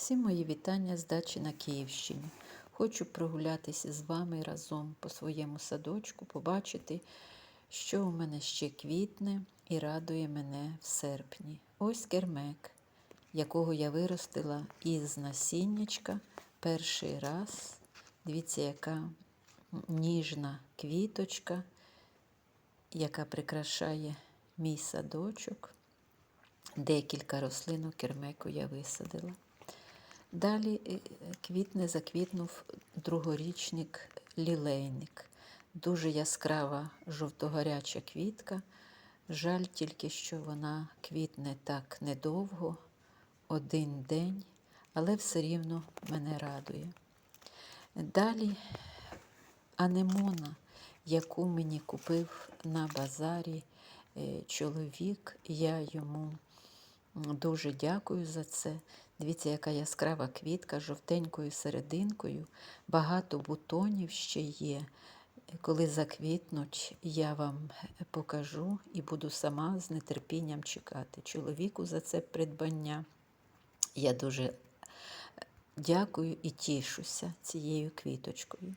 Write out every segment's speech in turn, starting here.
Всім мої вітання з дачі на Київщині. Хочу прогулятися з вами разом по своєму садочку, побачити, що у мене ще квітне і радує мене в серпні. Ось кермек, якого я виростила із насіннячка перший раз. Дивіться, яка ніжна квіточка, яка прикрашає мій садочок. Декілька рослинок кермеку я висадила. Далі е, квітне заквітнув другорічник лілейник. Дуже яскрава жовтогоряча квітка. Жаль тільки, що вона квітне так недовго, один день, але все рівно мене радує. Далі анемона, яку мені купив на базарі е, чоловік, я йому Дуже дякую за це. Дивіться, яка яскрава квітка з жовтенькою серединкою, багато бутонів ще є. Коли заквітнуть, я вам покажу і буду сама з нетерпінням чекати. Чоловіку за це придбання. Я дуже дякую і тішуся цією квіточкою.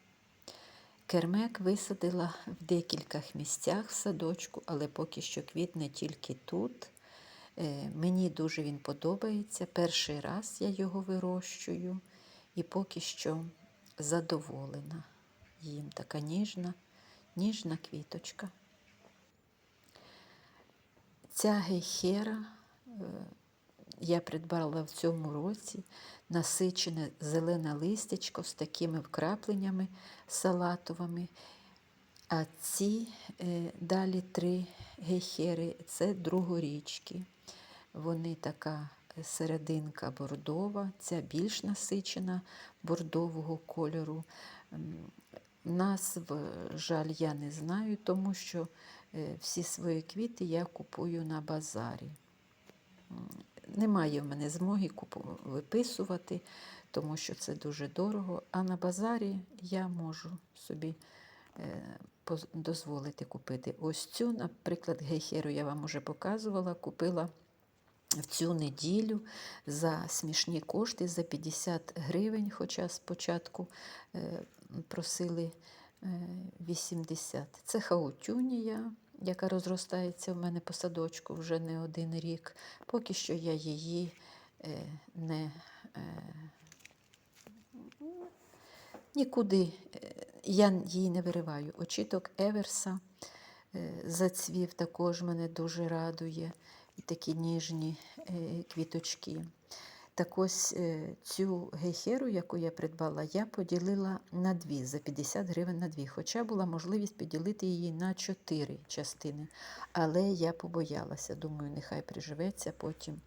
Кермек висадила в декількох місцях в садочку, але поки що квітне тільки тут. Е, Мені дуже він подобається. Перший раз я його вирощую і поки що задоволена їм. Така ніжна, ніжна квіточка. Ця гейхера е, я придбала в цьому році насичене зелене листячко з такими вкрапленнями салатовими. А ці е, далі три гейхери це другорічки. Вони така серединка бордова, ця більш насичена бордового кольору. Назв, жаль, я не знаю, тому що е, всі свої квіти я купую на базарі. Немає в мене змоги виписувати, тому що це дуже дорого. А на базарі я можу собі е, дозволити купити. Ось цю, наприклад, гейхеру я вам вже показувала, купила в цю неділю за смішні кошти, за 50 гривень, хоча спочатку е, просили 80. Е, Це хаутюнія, яка розростається в мене по садочку вже не один рік. Поки що я її е, не нікуди я її не вириваю. Очіток Еверса зацвів також мене дуже радує і такі ніжні е, квіточки. Так ось е, цю гейхеру, яку я придбала, я поділила на дві, за 50 гривень на дві. Хоча була можливість поділити її на чотири частини. Але я побоялася, думаю, нехай приживеться, потім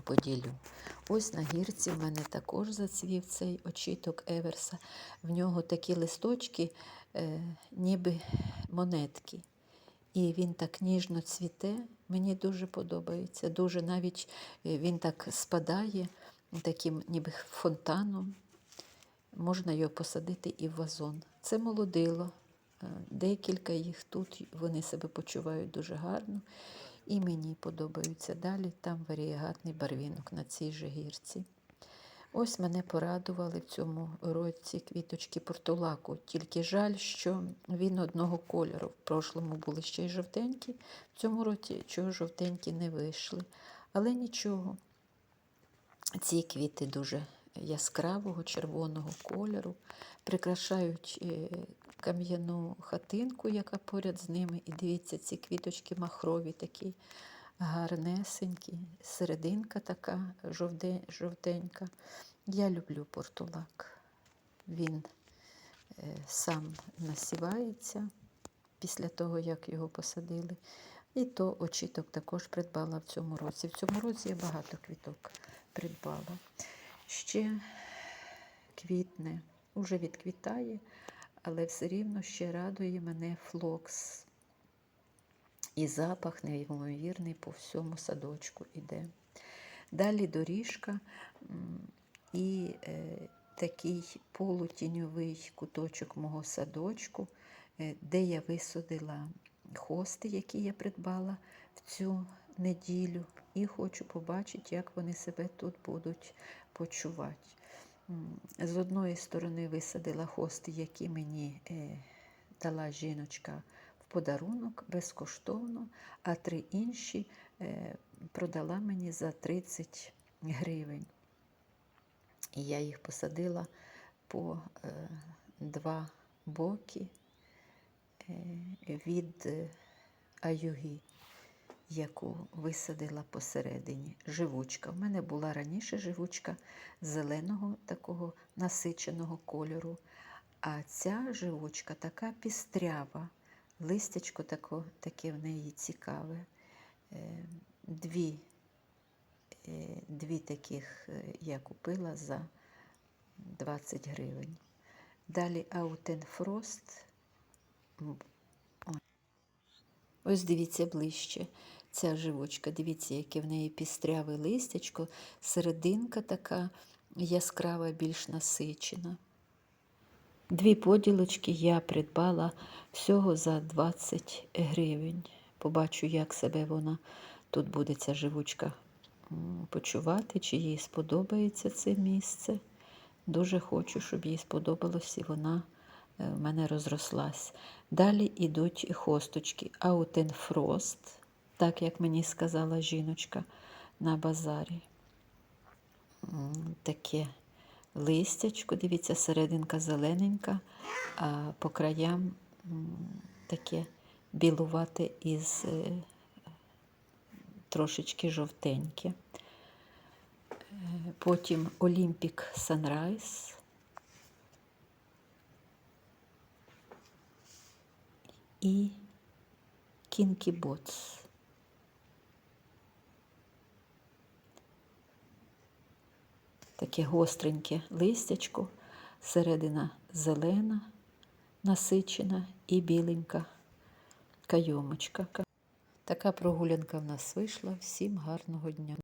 поділю. Ось на гірці в мене також зацвів цей очіток Еверса. В нього такі листочки, е, ніби монетки. І він так ніжно цвіте, мені дуже подобається. Дуже навіть е, він так спадає таким ніби фонтаном. Можна його посадити і в вазон. Це молодило. Е, декілька їх тут, вони себе почувають дуже гарно. І мені подобаються далі. Там варієгатний барвінок на цій же гірці. Ось мене порадували в цьому році квіточки портулаку. Тільки жаль, що він одного кольору. В прошлому були ще й жовтенькі, в цьому році чого жовтенькі не вийшли. Але нічого, ці квіти дуже яскравого, червоного кольору, прикрашають е, кам'яну хатинку, яка поряд з ними. І дивіться, ці квіточки махрові такі гарнесенькі, серединка така жовтенька. Я люблю портулак. Він е, сам насівається після того, як його посадили. І то очіток також придбала в цьому році. В цьому році я багато квіток придбала. Ще квітне, уже відквітає, але все рівно ще радує мене флокс. І запах неймовірний по всьому садочку іде. Далі доріжка і е, такий полутіньовий куточок мого садочку, е, де я висадила хости, які я придбала в цю неділю і хочу побачити, як вони себе тут будуть почувати. З одної сторони висадила хости, які мені е, дала жіночка в подарунок безкоштовно, а три інші е, продала мені за 30 гривень. І я їх посадила по е, два боки від аюги, яку висадила посередині. Живучка. У мене була раніше живучка зеленого такого насиченого кольору. А ця живучка така пістрява, листячко тако, таке в неї цікаве. Е, Дві, е, дві таких е, я купила за 20 гривень. Далі Аутенфрост. Ось дивіться ближче. Ця живочка, дивіться, яке в неї пістряве листячко, серединка така яскрава, більш насичена. Дві поділочки я придбала всього за 20 гривень. Побачу, як себе вона тут буде ця живучка почувати, чи їй сподобається це місце. Дуже хочу, щоб їй сподобалось і вона е, в мене розрослась. Далі йдуть хосточки Аутенфрост, так як мені сказала жіночка на базарі. Таке листячко, дивіться, серединка зелененька, а по краям таке білувате із е, трошечки жовтеньке. Е, Потім Olympic Sunrise. І Kinky Bots. Таке гостреньке листячко, середина зелена, насичена і біленька кайомочка. Така прогулянка в нас вийшла. Всім гарного дня.